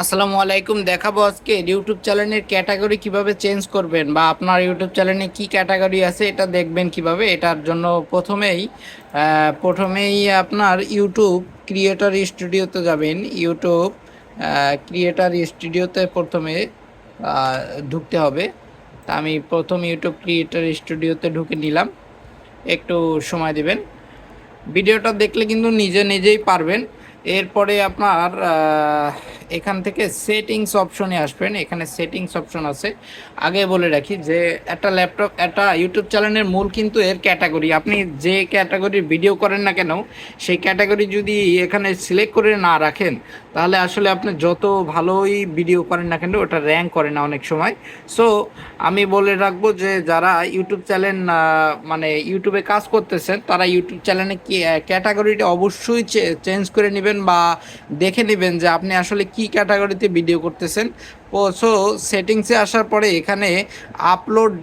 আসসালামু আলাইকুম, দেখাবো আজকে ইউটিউব চ্যানেলের ক্যাটাগরি কীভাবে চেঞ্জ করবেন বা আপনার ইউটিউব চ্যানেলে কি ক্যাটাগরি আছে এটা দেখবেন কীভাবে। এটার জন্য প্রথমেই প্রথমেই আপনার ইউটিউব ক্রিয়েটর স্টুডিওতে যাবেন। ইউটিউব ক্রিয়েটর স্টুডিওতে প্রথমে ঢুকতে হবে। তা আমি প্রথম ইউটিউব ক্রিয়েটর স্টুডিওতে ঢুকে নিলাম। একটু সময় দিবেন। ভিডিওটা দেখলে কিন্তু নিজে নিজেই পারবেন। এরপরে আপনার এখান থেকে সেটিংস অপশনে আসবেন, এখানে সেটিংস অপশন আছে। আগে বলে রাখি যে, একটা ল্যাপটপ একটা ইউটিউব চ্যানেলের মূল কিন্তু এর ক্যাটাগরি আপনি যে ক্যাটাগরির ভিডিও করেন না কেন, সেই ক্যাটাগরি যদি এখানে সিলেক্ট করে না রাখেন, তাহলে আসলে আপনি যত ভালোই ভিডিও করেন না কেন, ওটা র্যাঙ্ক করে না অনেক সময়। সো আমি বলে রাখব যে, যারা ইউটিউব চ্যানেল মানে ইউটিউবে কাজ করতেছেন, তারা ইউটিউব চ্যানেলে ক্যাটাগরিটা অবশ্যই চেঞ্জ করে নেবেন বা দেখে নেবেন যে, আপনি আসলে কি ক্যাটাগরিতে ভিডিও করতেছেন? সো সেটিংসে আসার পরে এখানে আপলোড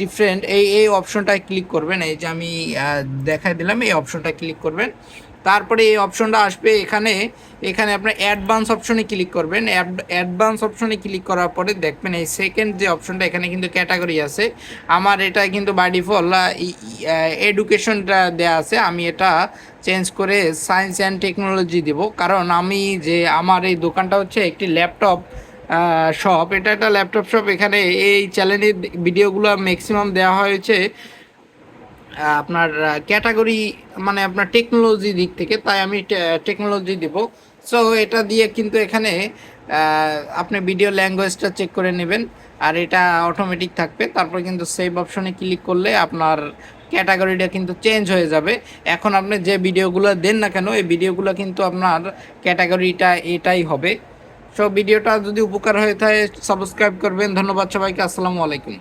ডিফারেন্ট এই এই অপশনটায় ক্লিক করবেন। এই যে আমি দেখাই দিলাম, এই অপশনটায় ক্লিক করবেন। তারপরে এই অপশনটা আসবে এখানে। এখানে আপনার অ্যাডভান্স অপশনে ক্লিক করবেন। অ্যাডভান্স অপশনে ক্লিক করার পরে দেখবেন এই সেকেন্ড যে অপশনটা এখানে কিন্তু ক্যাটাগরি আছে। আমার এটা কিন্তু বাই ডিফল্ট এডুকেশনটা দেয়া আছে। আমি এটা চেঞ্জ করে সায়েন্স অ্যান্ড টেকনোলজি দিব। কারণ আমি যে আমার এই দোকানটা হচ্ছে একটি ল্যাপটপ শপ এটা একটা ল্যাপটপ শপ এখানে এই চ্যানেলের ভিডিওগুলো ম্যাক্সিমাম দেওয়া হয়েছে আপনার ক্যাটাগরি মানে আপনার টেকনোলজি দিক থেকে, তাই আমি টেকনোলজি দিব। সো এটা দিয়ে কিন্তু এখানে আপনি ভিডিও ল্যাঙ্গুয়েজটা চেক করে নেবেন, আর এটা অটোমেটিক থাকবে। তারপর কিন্তু সেভ অপশনে ক্লিক করলে আপনার ক্যাটাগরিটা কিন্তু চেঞ্জ হয়ে যাবে। এখন আপনি যে ভিডিওগুলো দেন না কেন, এই ভিডিওগুলো কিন্তু আপনার ক্যাটাগরিটা এটাই হবে। সো ভিডিওটা যদি উপকার হয়ে থাকে সাবস্ক্রাইব করবেন। ধন্যবাদ সবাইকে। আসসালামু আলাইকুম।